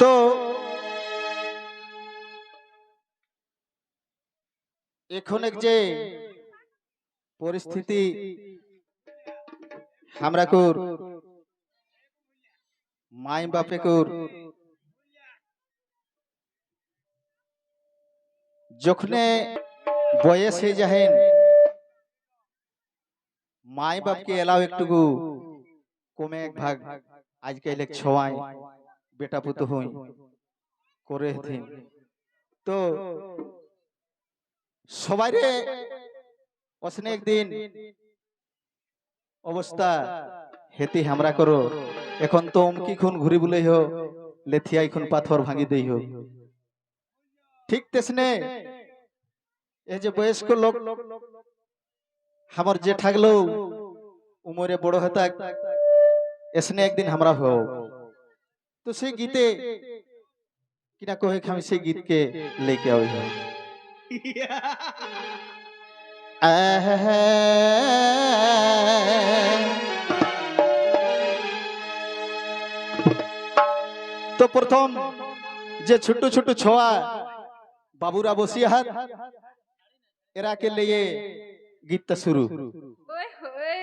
তো এখন যে পরিস্থিতি আমরা কুর মাই বাপে কুর যখনে বয়স হয়ে যাহেন মাই বাপকে এলাও একটুকু কমে এক ভাগ আজকাল ছোঁয়ায় বেটা পুতো হই করে হেথিন তো সবাই রে অসনে একদিন অবস্থা হেতি হামরা করো। এখন তো অমকি খুন ঘুরি বলেই হো লেথিয়াই খুন পাথর ভাঙি দেই হো ঠিক তেসনে এই যে বয়স্ক লোক আমার যে থাকল উমরে বড় হতা এসনে একদিন আমরা হো তো সেই গীতে কিনা কহে আমি সেই গীতকে লেকে আই হো তো প্রথম যে ছোট ছোট ছোয়া বাবুরা বসিয়াহাত এরাকে লিয়ে গীতটা শুরু ওই হোয়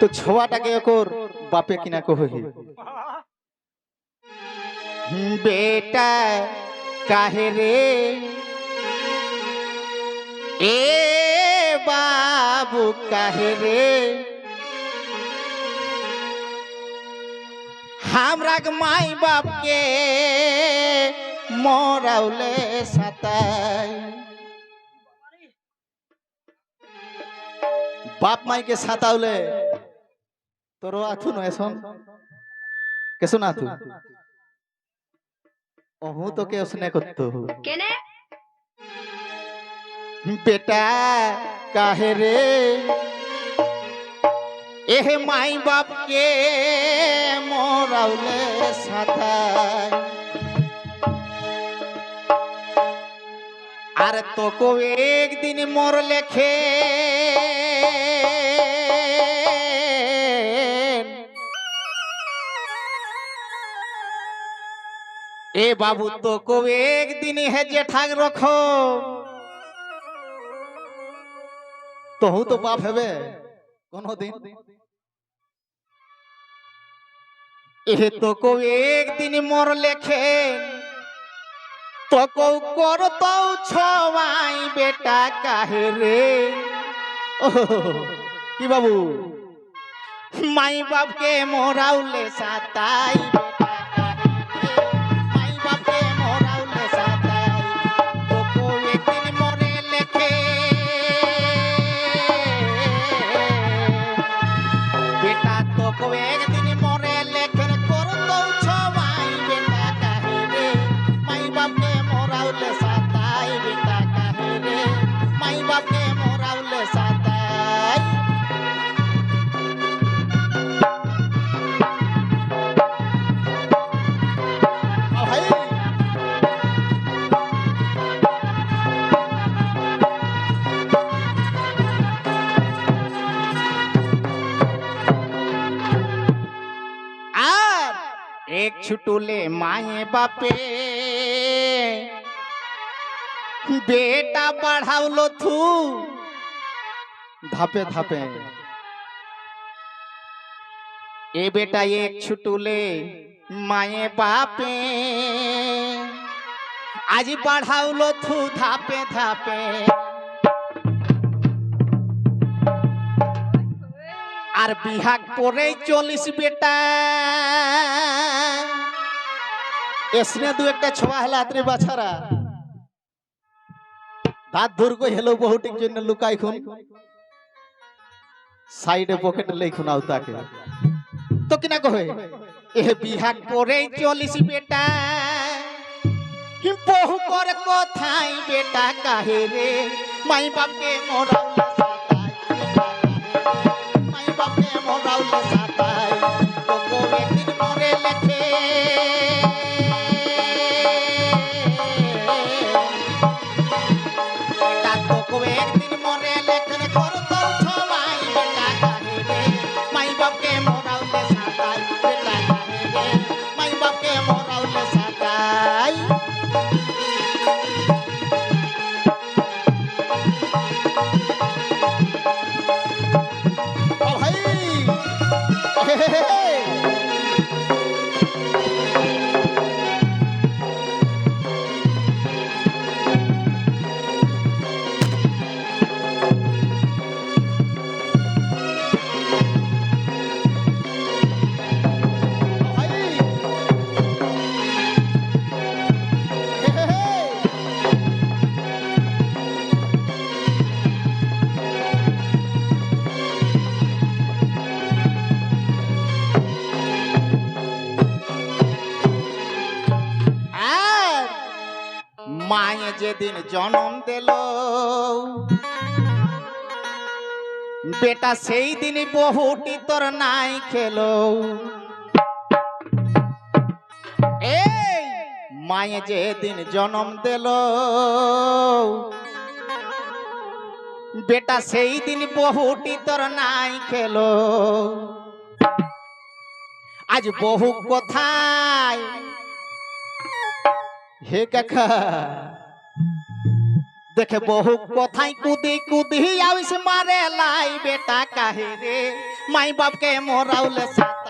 তো ছোয়াটাকে কর বাপে কিনা কহি বেটা কাহে রে? এ বাবু কাহে রে? হামরা মাই বাপকে মরাউলে সাতাই। বাপ মাইকে সাতাউলে তোরও আথু নয় শোন কেসো না তু অহু তোকে ওসনে করতো কেনে বেটা কাহে রে এহে মাই বাপ কে মোরাউলে সাথায় আর তোকো একদিন মোর লেখে এ বাবু তোকো একদিন হে জেঠাক রখো তহু তো বাপ হেবে। কোনদিন। এহে তো কো একদিন মোর লেখে তো কৌ কর তো ছবাই বেটা কাহে রে। কি বাবু? মাই বাপকে মোরাউলে সাতাই। ছুটুলে মায়ে বাপে। বেটা বাড়াওলো থু। ধাপে ধাপে। এ বেটা এক ছুটুলে মায়ে বাপে। আজ বাড়াওলো থু ধাপে ধাপে। আর বিহাগ পরে চলিস বেটা। এসনে দু একটা ছোয়া হেলা আত্রে বাছারা। দাঁত ধরগো হেলো বহুটির জন্য লুকাই খুন। সাইডে পকেটে লেখুন আও তাকে। তো কিনা কহে? এ বিহাগ পরে চলিস বেটা। বহু করে কথাই বেটা কাহে রে? মাই বাপকে মোরাউলা সাতাই মাই বাপকে মোরাউলা সাতাই যেদিন জনম দিল, বেটা সেই দিন বহুটি তোর নাই খেলো। মায়ে যেদিন জনম দিল, বেটা সেই দিন বহুটি তোর নাই খেলো। আজ বহু কোথায় হে কাকা। দেখে বহু কথাই কুদি কুদি আউস মারে লাই বেটা কাহে রে মাই বাপকে মোরাউলে সাতাই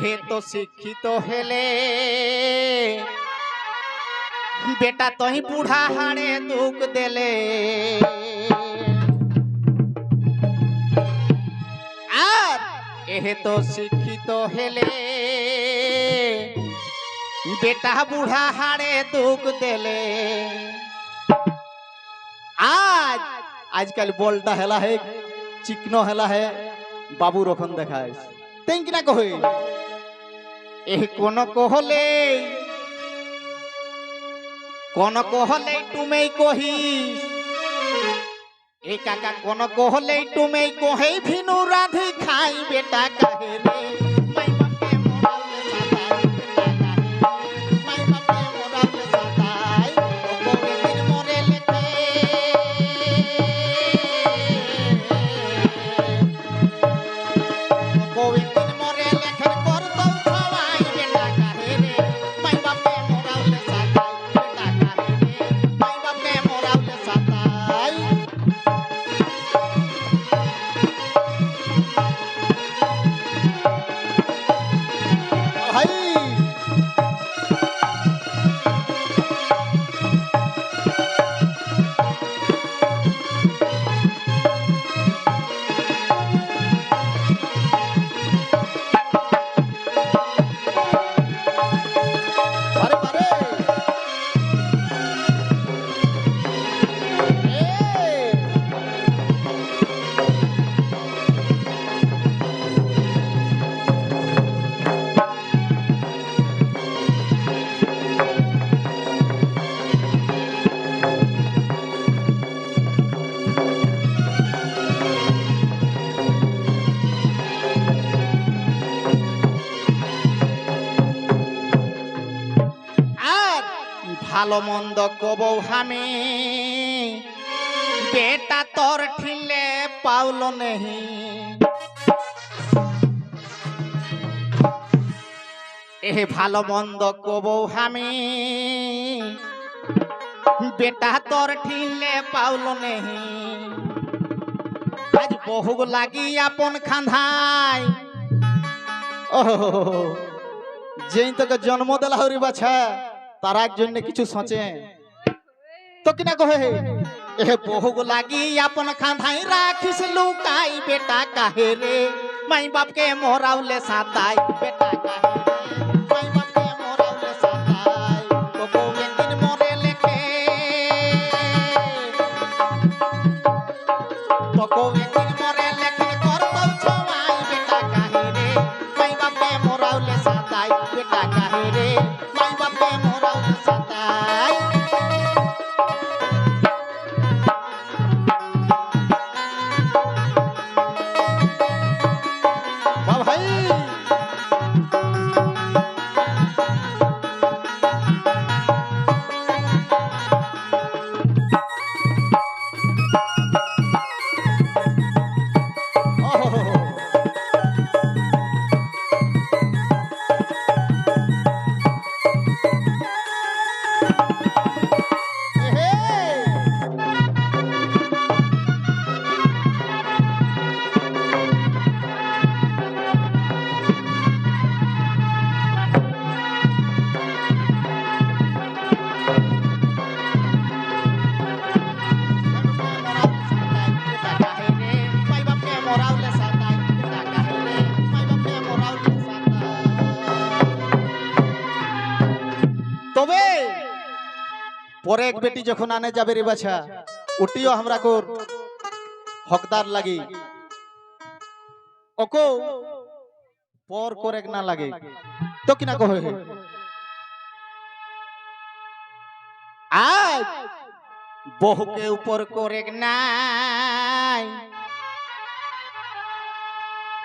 তো শিক্ষিত হেলে। বেটা তহি বুড়া হাড়ে দুঃখ দেলে। আর এহে তো শিক্ষিত হেলে। বেটা বুড়া হাড়ে দুঃখ দেলে। আজ, আজকাল বলটা হেলা হে, চিকনো হেলা হে বাবু রখন দেখায় তেন কিনা কহে? এ কোন কহলে? কোন কহলে তুমি কহিস? এ কাকা, কোন কহলে তুমি কহে? ভিনু রাধি খাই বেটা ভালো মন্দ কবৌ হামে বেটা তোর ঠিলে পাউল নেহি। এ ভালো মন্দ কবৌ হামে বেটা তোর ঠিলে পাউল নেহি। আজ বহু লাগি আপন খান্ধাই। ও যেই তোকে জন্ম দেলা হরি বাছা তার জন্য কিছু সচে। তো কিনা কহে এ বহু লাগি আপন খাঁধাই রাখিস, লুকাই বেটা কাহে রে। মাই বাপকে মোরাউলে সাতাই পরে এক বেটি যখন আনে যাবে রে বাছা ওটিও আমরা কোর। হকদার লাগি। ওকো, পর করেক না লাগে। তো কিনা কহে আজ বহুকে উপর করেক নাই।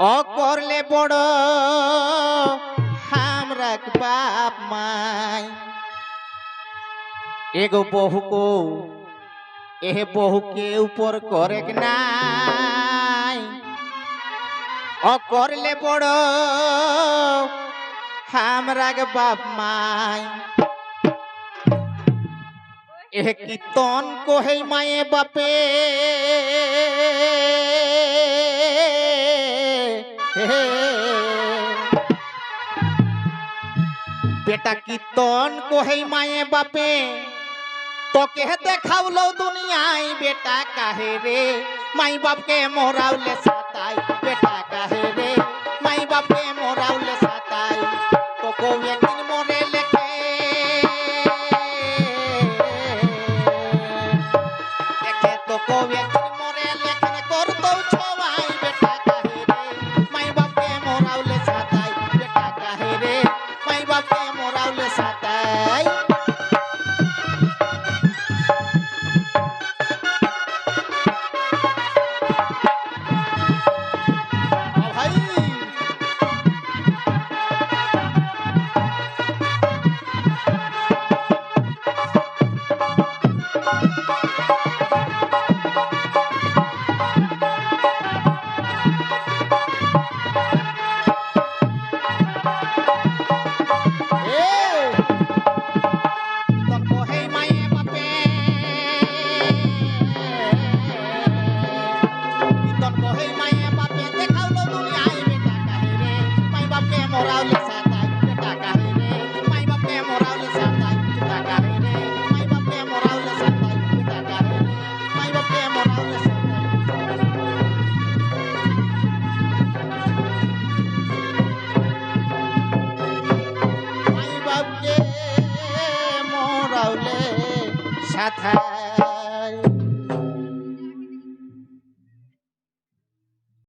অ করলে বড় হামরা বাপ মাই। এগো বহুকো এহে বহুকে উপর করেক নাই? অ, করলে বড় হামরা বাপ মাই। এহে কীর্তন কোহেই মায়ে বাপে বেটা কীর্তন কোহেই মায়ে বাপে তোকে দেখাওলো দুনিয়ায় বেটা কাহে রে? মাই বাপকে মোরাউলে